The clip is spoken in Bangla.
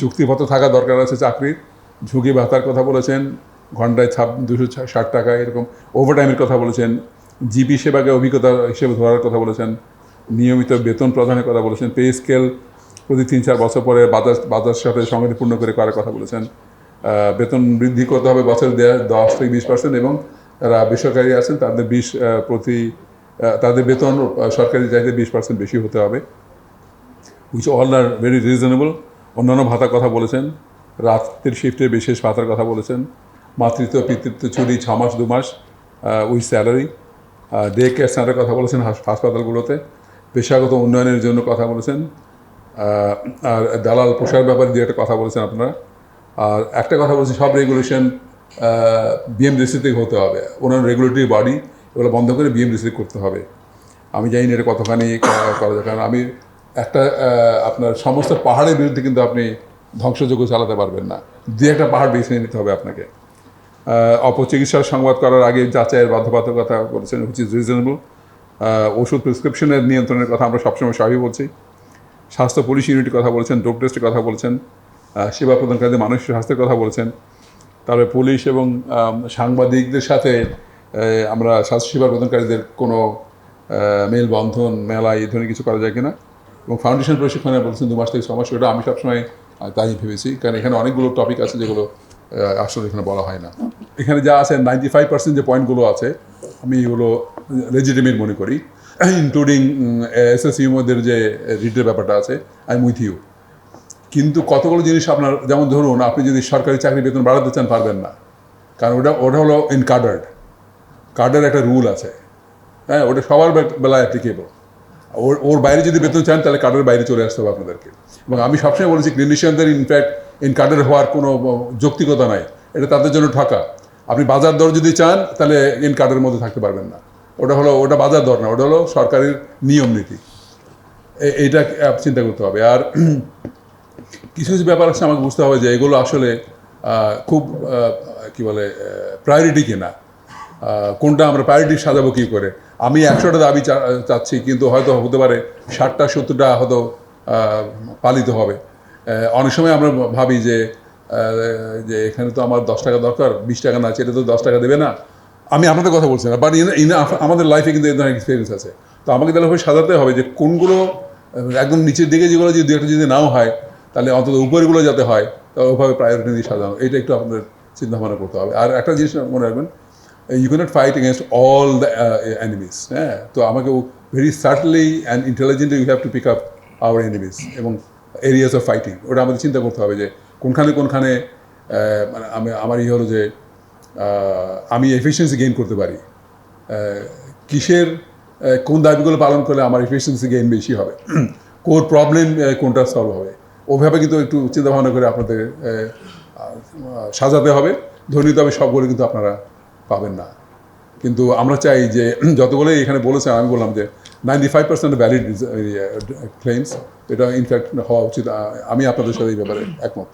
চুক্তিপত্র থাকা দরকার আছে চাকরির। ঝুঁকি ভাতার কথা বলেছেন, ঘন্টায় ছাপ দুশো ষাট টাকা এরকম। ওভারটাইমের কথা বলেছেন, জিপি সেবাকে অভিজ্ঞতা হিসেবে ধরার কথা বলেছেন, নিয়মিত বেতন প্রদানের কথা বলেছেন, পে স্কেল প্রতি তিন চার বছর পরে বাজার বাজার সাথে সংগতিপূর্ণ করে করার কথা বলেছেন। বেতন বৃদ্ধি করতে হবে বছরে দশ থেকে বিশ পার্সেন্ট এবং যারা বেসরকারি আছেন তাদের বিশ প্রতি তাদের বেতন সরকারি চাইতে বিশ পার্সেন্ট বেশি হতে হবে which all are very reasonable অন্যান্য ভাতার কথা বলেছেন রাতের শিফটে বিশেষ ভাতার কথা বলেছেন, মাতৃত্ব, পিতৃত্ব, চুরি ছ মাস দু মাস উইথ স্যালারি ডে কেয়ার সেন্টারের কথা বলেছেন হাসপাতালগুলোতে, পেশাগত উন্নয়নের জন্য কথা বলেছেন আর দালাল পোশাক ব্যাপারে দিয়ে একটা কথা বলেছেন আপনারা। আর একটা কথা বলছেন সব রেগুলেশন বিএমডিসি থেকে হতে হবে, ওনার রেগুলেটরি বডি এগুলো বন্ধ করে বিএমডিসি করতে হবে। আমি জানি না এটা কতখানি করা যায়, কারণ আমি একটা আপনার সমস্ত পাহাড়ের বিরুদ্ধে কিন্তু আপনি ধ্বংসযোগ্য চালাতে পারবেন না। দু একটা পাহাড় বেছে নিতে হবে আপনাকে। অপচিকিৎসার সংবাদ করার আগে যাচাইয়ের বাধ্যবাধকতা বলেছেন হুইচ ইজ রিজনেবল ওষুধ প্রেসক্রিপশনের নিয়ন্ত্রণের কথা আমরা সবসময় সবই বলছি। স্বাস্থ্য পুলিশ ইউনিটের কথা বলেছেন ডোপ টেস্টের কথা বলছেন সেবা প্রদানকারীদের মানুষের স্বাস্থ্যের কথা বলছেন। তারপরে পুলিশ এবং সাংবাদিকদের সাথে আমরা স্বাস্থ্যসেবা প্রদানকারীদের কোনো মেলবন্ধন মেলা এই ধরনের কিছু করা যায় কিনা। এবং ফাউন্ডেশন প্রশিক্ষণে বলছেন দু মাস থেকে ছ মাস ওটা আমি সবসময় তাই ভেবেছি। কারণ এখানে অনেকগুলো টপিক আছে যেগুলো আসলে এখানে বলা হয় না। এখানে যা আছে নাইনটি ফাইভ পার্সেন্ট যে পয়েন্টগুলো আছে আমি এগুলো লেজিটিমেট মনে করি। ইনক্লুডিং এস এস ইউমদের যে রিটের ব্যাপারটা আছে আই উইথ ইউ কিন্তু কতগুলো জিনিস আপনার যেমন ধরুন আপনি যদি সরকারি চাকরি বেতন বাড়াতে চান পারবেন না। কারণ ওটা ওটা হলো ইন কার্ডার্ড কার্ডের একটা রুল আছে। হ্যাঁ ওটা সবার বেলায় অ্যাপ্লিকেবল ওর ওর বাইরে যদি বেতন চান, তাহলে কার্ডের বাইরে চলে আসতে হবে আপনাদেরকে। এবং আমি সবসময় বলেছি ক্লিনিশিয়ানদের ইনফ্যাক্ট ইন কার্ডের হওয়ার কোনো যৌক্তিকতা নাই। এটা তাদের জন্য ঠকা আপনি বাজার দর যদি চান, তাহলে ইন কার্ডের মধ্যে থাকতে পারবেন না। ওটা হলো, ওটা বাজার দর না, ওটা হলো সরকারের নিয়ম নীতি। এইটা চিন্তা করতে হবে। আর কিছু কিছু ব্যাপার আছে, আমাকে বুঝতে হবে যে এগুলো আসলে খুব কি বলে প্রায়োরিটি কিনা। কোনটা আমরা প্রায়োরিটি সাজাবো কী করে? আমি একশোটা দাবি চাচ্ছি, কিন্তু হয়তো হতে পারে ষাটটা, সত্তরটা হয়তো পালিত হবে। অনেক সময় আমরা ভাবি যে যে এখানে তো আমার দশ টাকা দরকার, বিশ টাকা না এটা তো দশ টাকা দেবে না। আমি আপনাদের কথা বলছি না বাট ইন আমাদের লাইফে কিন্তু এই ধরনের এক্সপিরিয়েন্স আছে। তো আমাকে তাহলে সাজাতে হবে যে কোনগুলো, একদম নিচের দিকে যেগুলো যদি একটা যদি নাও হয়, তাহলে অন্তত উপরেগুলো যাতে হয় তা ওইভাবে প্রায়োরিটি দিয়ে সাজানো, এটা একটু আপনাদের চিন্তা ভাবনা করতে হবে। আর একটা জিনিস মনে রাখবেন you cannot fight against all the enemies হ্যাঁ তো আমাকে very smartly and intelligently you have to pick up our enemies এবং এরিয়াস অফ ফাইটিং ওটা আমাদের চিন্তা করতে হবে যে কোনখানে কোনখানে মানে আমি আমার ইয়ে হলো যে আমি এফিসিয়েন্সি গেইন করতে পারি। কিসের কোন দাবিগুলো পালন করলে আমার এফিসিয়েন্সি গেইন বেশি হবে? কোর প্রবলেম কোনটা সলভ হবে? ওভাবে কিন্তু একটু চিন্তা ভাবনা করে আপনাদের সাজাতে হবে। ধরে নিতে হবে সবগুলো কিন্তু আপনারা পাবেন না। কিন্তু আমরা চাই যে যতগুলো এখানে বলেছে আমি বললাম যে ninety five percent valid claims এটা ইনফ্যাক্ট হওয়া উচিত। আমি আপনাদের সাথে এই ব্যাপারে একমত।